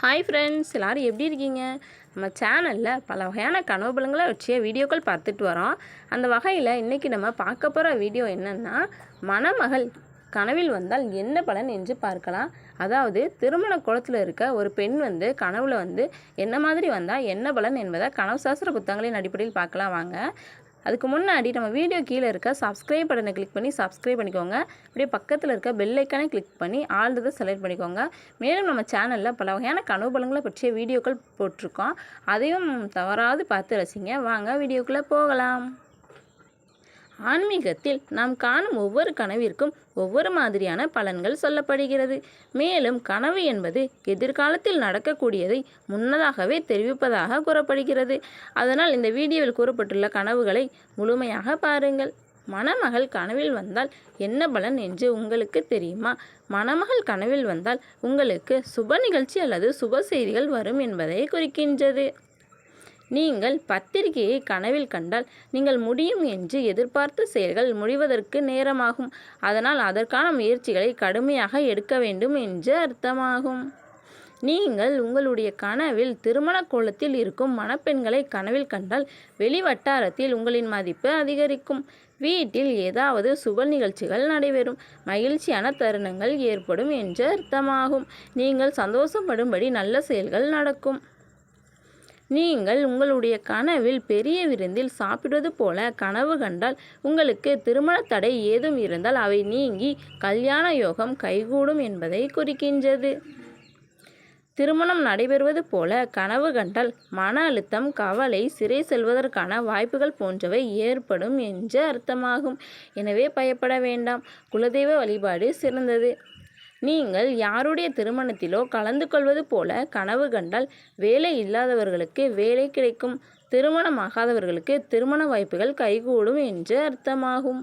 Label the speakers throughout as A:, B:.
A: Hi friends எல்லோரும் எப்படி இருக்கீங்க? நம்ம சேனலில் பல வகையான கனவு பலங்களை வச்சு வீடியோக்கள் பார்த்துட்டு வரோம். அந்த வகையில் இன்றைக்கி நம்ம பார்க்க போகிற வீடியோ என்னென்னா மணமகள் கனவில் வந்தால் என்ன பலன் என்று பார்க்கலாம். அதாவது திருமண குளத்தில் இருக்க ஒரு பெண் வந்து கனவுல வந்து என்ன மாதிரி வந்தால் என்ன பலன் என்பதை கனவு சாஸ்திர புத்தகங்களின் அடிப்படையில் பார்க்கலாம் வாங்க. அதுக்கு முன்னாடி நம்ம வீடியோ கீழே இருக்க சப்ஸ்கிரைப் பட்டனை கிளிக் பண்ணி சப்ஸ்கிரைப் பண்ணிக்கோங்க. அப்படியே பக்கத்தில் இருக்க பெல் ஐக்கானை கிளிக் பண்ணி ஆல்ரெடி செலக்ட் பண்ணிக்கோங்க. மேலும் நம்ம சேனலில் பல வகையான கனவு பலங்களை பற்றிய வீடியோக்கள் போட்டிருக்கோம். அதையும் தவறாது பார்த்து ரசிங்க. வாங்க வீடியோக்குள்ளே போகலாம். ஆன்மீகத்தில் நாம் காணும் ஒவ்வொரு கனவிற்கும் ஒவ்வொரு மாதிரியான பலன்கள் சொல்லப்படுகிறது. மேலும் கனவு என்பது எதிர்காலத்தில் நடக்கக்கூடியதை முன்னதாகவே தெரிவிப்பதாக கூறப்படுகிறது. அதனால் இந்த வீடியோவில் கூறப்பட்டுள்ள கனவுகளை முழுமையாக பாருங்கள். மணமகள் கனவில் வந்தால் என்ன பலன் என்று உங்களுக்கு தெரியுமா? மணமகள் கனவில் வந்தால் உங்களுக்கு சுப நிகழ்ச்சி அல்லது சுப செய்திகள் வரும் என்பதை குறிக்கின்றது. நீங்கள் பத்திரிகையை கனவில் கண்டால் நீங்கள் முடியும் என்று எதிர்பார்த்த செயல்கள் முடிவதற்கு நேரமாகும். அதனால் அதற்கான முயற்சிகளை கடுமையாக எடுக்க வேண்டும் என்று அர்த்தமாகும். நீங்கள் உங்களுடைய கனவில் திருமண கோலத்தில் இருக்கும் மணப்பெண்களை கனவில் கண்டால் வெளி வட்டாரத்தில் உங்களின் மதிப்பு அதிகரிக்கும். வீட்டில் ஏதாவது சுப நிகழ்ச்சிகள் நடைபெறும். மகிழ்ச்சியான தருணங்கள் ஏற்படும் என்று அர்த்தமாகும். நீங்கள் சந்தோஷப்படும்படி நல்ல செயல்கள் நடக்கும். நீங்கள் உங்களுடைய கனவில் பெரிய விருந்தில் சாப்பிடுவது போல கனவு கண்டால் உங்களுக்கு திருமண தடை ஏதும் இருந்தால் அவை நீங்கி கல்யாண யோகம் கைகூடும் என்பதை குறிக்கின்றது. திருமணம் நடைபெறுவது போல கனவு கண்டால் மன அழுத்தம் கவலை சிறை செல்வதற்கான வாய்ப்புகள் போன்றவை ஏற்படும் என்று அர்த்தமாகும். எனவே பயப்பட வேண்டாம். குலதெய்வ வழிபாடு சிறந்தது. நீங்கள் யாருடைய திருமணத்திலோ கலந்து கொள்வது போல கனவு கண்டால் வேலை இல்லாதவர்களுக்கு வேலை கிடைக்கும். திருமணமாகாதவர்களுக்கு திருமண வாய்ப்புகள் கைகூடும் என்று அர்த்தமாகும்.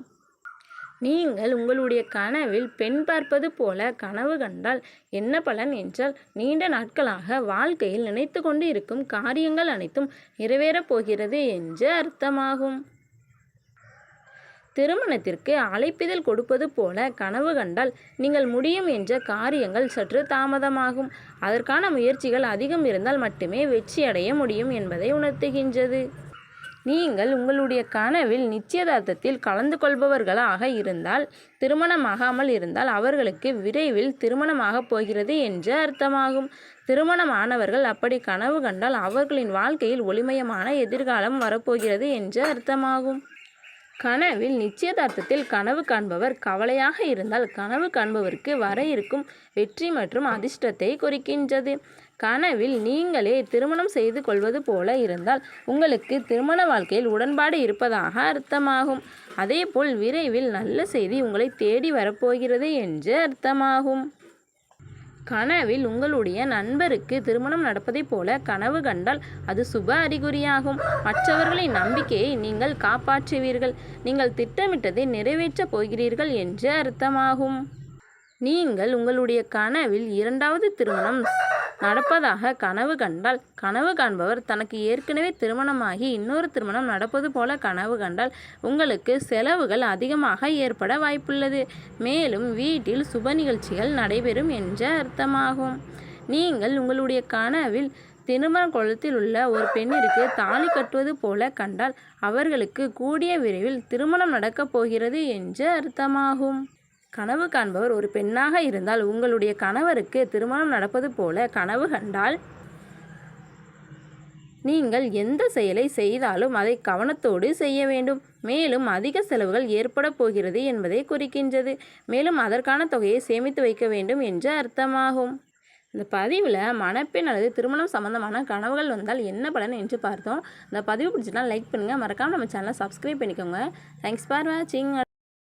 A: நீங்கள் உங்களுடைய கனவில் பெண் பார்ப்பது போல கனவு கண்டால் என்ன பலன் என்றால் நீண்ட நாட்களாக வாழ்க்கையில் நினைத்து கொண்டு இருக்கும் காரியங்கள் அனைத்தும் நிறைவேறப் போகிறது என்று அர்த்தமாகும். திருமணத்திற்கு அழைப்பிதழ் கொடுப்பது போல கனவு கண்டால் நீங்கள் முடியும் என்ற காரியங்கள் சற்று தாமதமாகும். அதற்கான முயற்சிகள் அதிகம் இருந்தால் மட்டுமே வெற்றியடைய முடியும் என்பதை உணர்த்துகின்றது. நீங்கள் உங்களுடைய கனவில் நிச்சயதார்த்தத்தில் கலந்து கொள்பவர்களாக இருந்தால் திருமணமாகாமல் இருந்தால் அவர்களுக்கு விரைவில் திருமணமாகப் போகிறது என்று அர்த்தமாகும். திருமணமானவர்கள் அப்படி கனவு கண்டால் அவர்களின் வாழ்க்கையில் ஒளிமயமான எதிர்காலம் வரப்போகிறது என்று அர்த்தமாகும். கனவில் நிச்சயதார்த்தத்தில் கனவு காண்பவர் கவலையாக இருந்தால் கனவு காண்பவருக்கு வர இருக்கும் வெற்றி மற்றும் அதிர்ஷ்டத்தை குறிக்கின்றது. கனவில் நீங்களே திருமணம் செய்து கொள்வது போல இருந்தால் உங்களுக்கு திருமண வாழ்க்கையில் உடன்பாடு இருப்பதாக அர்த்தமாகும். அதேபோல் விரைவில் நல்ல செய்தி உங்களை தேடி வரப்போகிறது என்று அர்த்தமாகும். கனவில் உங்களுடைய நண்பருக்கு திருமணம் நடப்பதைப் போல கனவு கண்டால் அது சுப அறிகுறியாகும். மற்றவர்களின் நம்பிக்கையை நீங்கள் காப்பாற்றுவீர்கள். நீங்கள் திட்டமிட்டதை நிறைவேற்றப் போகிறீர்கள் என்று அர்த்தமாகும். நீங்கள் உங்களுடைய கனவில் இரண்டாவது திருமணம் நடப்பதாக கனவு கண்டால் கனவு காண்பவர் தனக்கு ஏற்கனவே திருமணமாகி இன்னொரு திருமணம் நடப்பது போல கனவு கண்டால் உங்களுக்கு செலவுகள் அதிகமாக ஏற்பட வாய்ப்புள்ளது. மேலும் வீட்டில் சுப நிகழ்ச்சிகள் நடைபெறும் என்ற அர்த்தமாகும். நீங்கள் உங்களுடைய கனவில் திருமண குளத்தில் உள்ள ஒரு பெண்ணிற்கு தாலி கட்டுவது போல கண்டால் அவர்களுக்கு கூடிய விரைவில் திருமணம் நடக்கப் போகிறது என்று அர்த்தமாகும். கனவு காண்பவர் ஒரு பெண்ணாக இருந்தால் உங்களுடைய கணவருக்கு திருமணம் நடப்பது போல கனவு கண்டால் நீங்கள் எந்த செயலை செய்தாலும் அதை கவனத்தோடு செய்ய வேண்டும். மேலும் அதிக செலவுகள் ஏற்பட போகிறது என்பதை குறிக்கின்றது. மேலும் அதற்கான தொகையை சேமித்து வைக்க வேண்டும் என்று அர்த்தமாகும். இந்த பதிவில் மணப்பெண் அல்லது திருமணம் சம்மந்தமான கனவுகள் வந்தால் என்ன பலன் என்று பார்த்தோம். இந்த பதிவு பிடிச்சினா லைக் பண்ணுங்கள் மறக்காமல் நம்ம சேனலை சப்ஸ்கிரைப் பண்ணிக்கோங்க. தேங்க்ஸ் ஃபார் வாட்சிங்